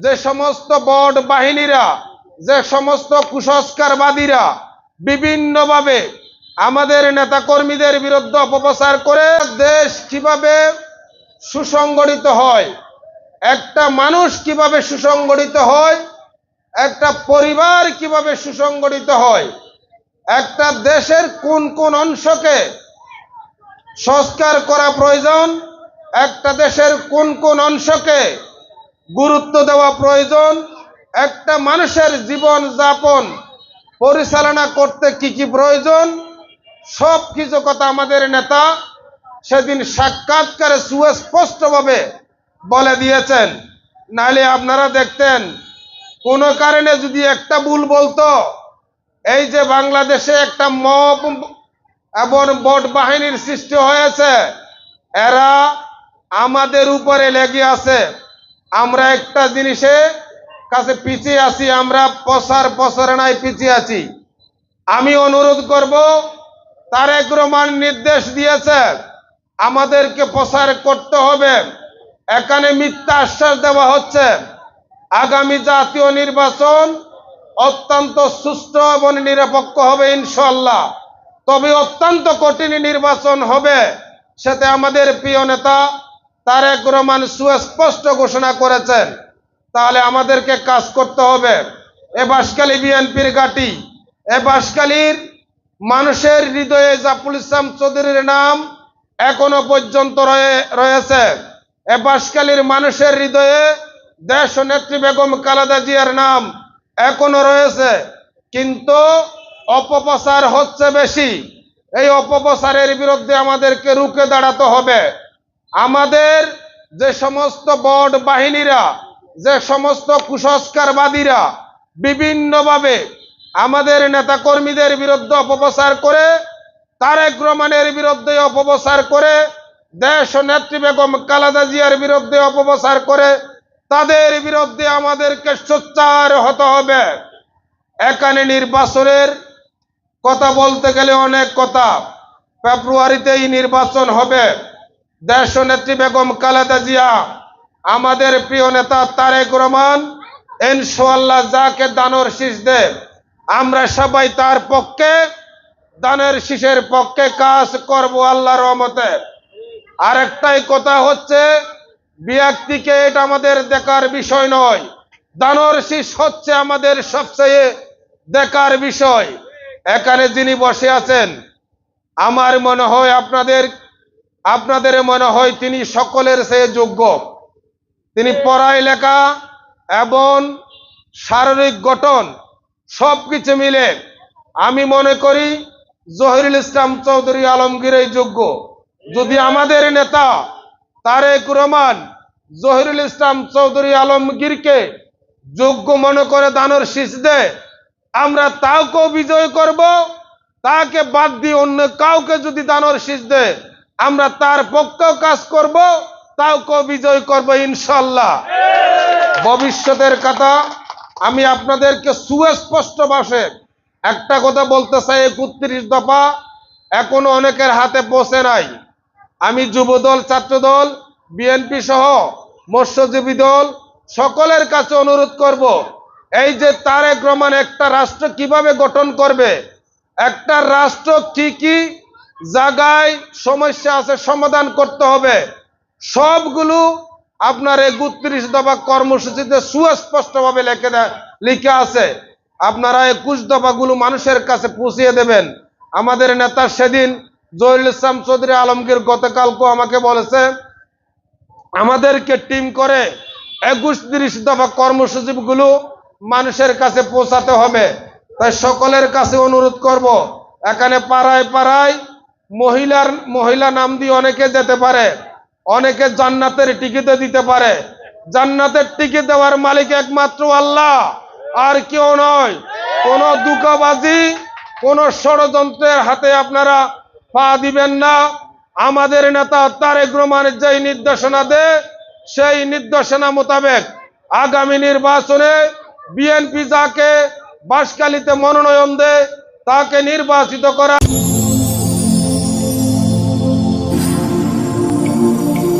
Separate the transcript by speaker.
Speaker 1: যে সমস্ত বড বাহিনীরা, যে সমস্ত কুসংস্কারবাদীরা বিভিন্নভাবে আমাদের নেতাকর্মীদের বিরুদ্ধে অপপ্রচার করে দেশ কীভাবে সুসংগঠিত হয়, একটা মানুষ কীভাবে সুসংগঠিত হয়, একটা পরিবার কীভাবে সুসংগঠিত হয়, একটা দেশের কোন কোন অংশকে সংস্কার করা প্রয়োজন, একটা দেশের কোন কোন অংশকে গুরুত্ব দেওয়া প্রয়োজন। একটা মানুষের জীবন যাপন, পরিচালনা করতে কি কি প্রয়োজন, সব কিছু কথা আমাদের নেতা সেদিন সাক্ষাৎকারে সুস্পষ্টভাবে বলে দিয়েছেন। নাহলে আপনারা দেখতেন, কোনো কারণে যদি একটা ভুল বলতো, এই যে বাংলাদেশে একটা মব এবং বট বাহিনীর সৃষ্টি হয়েছে, এরা আমাদের উপরে লেগে আছে। আমরা একটা জিনিসে কাছে পিছিয়ে আছি, আমরা প্রসার প্রসারণায় পিছিয়ে আছি। আমি অনুরোধ করব, তারেক রহমান নির্দেশ দিয়েছে, আমাদেরকে প্রসার করতে হবে। এখানে মিথ্যা আশ্বাস দেওয়া হচ্ছে। আগামী জাতীয় নির্বাচন অত্যন্ত সুষ্ঠু এবং নিরপেক্ষ হবে ইনশাল্লাহ তবে অত্যন্ত কঠিন নির্বাচন হবে, সেটা আমাদের প্রিয় নেতা তারেক রহমান সুস্পষ্ট ঘোষণা করেছেন, তাহলে আমাদেরকে কাজ করতে হবে। এ বাসকালী বিএনপির গাটি এ বাসকালীর মানুষের হৃদয়ে জাফুল ইসলাম চৌধুরীর নাম এখনও পর্যন্ত রয়ে- রয়েছে। এ বাসকালীর মানুষের হৃদয়ে দেশ নেত্রী বেগম কালাদা জিয়ার নাম এখনও রয়েছে, কিন্তু অপপ্রচার হচ্ছে বেশি। এই অপপ্রচারের বিরুদ্ধে আমাদেরকে রুখে দাঁড়াতে হবে। আমাদের যে সমস্ত বড বাহিনীরা, যে সমস্ত কুসংস্কারবাদীরা বিভিন্নভাবে আমাদের নেতাকর্মীদের বিরুদ্ধে অপপ্রচার করে, তারেক রহমানের বিরুদ্ধে অপপ্রচার করে, দেশ নেত্রী বেগম কালাদা জিয়ার বিরুদ্ধে অপপ্রচার করে, তাদের বিরুদ্ধে আমাদেরকে সোচ্চার হতে হবে। এখানে নির্বাচনের কথা বলতে গেলে অনেক কথা। ফেব্রুয়ারিতেই নির্বাচন হবে। দেশ নেত্রী বেগম খালেদা জিয়া, আমাদের প্রিয় নেতা তারেক রহমান ইনশাল্লাহ যাকে দানর শীষ দেব আমরা সবাই তার পক্ষে, দানের শীষের পক্ষে কাজ করব আল্লাহ রহমতে। আরেকটাই কথা হচ্ছে ব্যক্তিকে এটা আমাদের দেখার বিষয় নয়। দানর শীষ হচ্ছে আমাদের সবচেয়ে দেখার বিষয়। এখানে যিনি বসে আছেন, আমার মনে হয় আপনাদের আপনাদের মনে হয় তিনি সকলের চেয়ে যোগ্য? তিনি পড়াই লেখা এবং শারীরিক গঠন সব কিছু মিলে আমি মনে করি জহিরুল ইসলাম চৌধুরী আলমগীরই যোগ্য। যদি আমাদের নেতা তারেক রহমান জহিরুল ইসলাম চৌধুরী আলমগীরকে যোগ্য মনে করে দানর শীষ দেয়, আমরা তাকেও বিজয় করব, তাকে বাদ দিয়ে অন্য কাউকে যদি দানর শীষ দেয় আমরা তার পক্ষেও কাজ করব তাকেও বিজয় করব ইনশাল্লাহ ভবিষ্যতের কথা আমি আপনাদেরকে সুস্পষ্ট ভাষে একটা কথা বলতে চাই একত্রিশ দফা, এখনও অনেকের হাতে পৌঁছে নাই। আমি যুবদল, ছাত্রদল, বিএনপি সহ মৎস্যজীবী দল সকলের কাছে অনুরোধ করব, এই যে তারেক রহমান একটা রাষ্ট্র কীভাবে গঠন করবে, একটা রাষ্ট্র কি কি জায়গায় সমস্যা আছে, সমাধান করতে হবে। সবগুলো আপনার একত্রিশ দফা কর্মসূচিতে সুস্পষ্টভাবে লিখে লিখে আছে। আপনারা একুশ দফাগুলো মানুষের কাছে পৌঁছিয়ে দেবেন। আমাদের নেতা সেদিন জহিরুল ইসলাম চৌধুরী আলমগীর গতকালকেও আমাকে বলেছে, আমাদেরকে টিম করে একুশ তিরিশ দফা কর্মসূচিগুলো মানুষের কাছে পৌঁছাতে হবে। তাই সকলের কাছে অনুরোধ করব, এখানে পাড়ায় পাড়ায় মহিলার, মহিলা নাম দিয়ে অনেকে যেতে পারে, অনেকে জান্নাতের টিকিটে দিতে পারে। জান্নাতের টিকিট দেওয়ার মালিক একমাত্র আল্লাহ, আর কেউ নয়। কোন দুকাবাজি, কোন ষড়যন্ত্রের হাতে আপনারা পা দিবেন না। আমাদের নেতা তারেক রহমানের যেই নির্দেশনা দেয়, সেই নির্দেশনা মোতাবেক আগামী নির্বাচনে বিএনপি যাকে বাসকালিতে মনোনয়ন দেয়, তাকে নির্বাচিত করা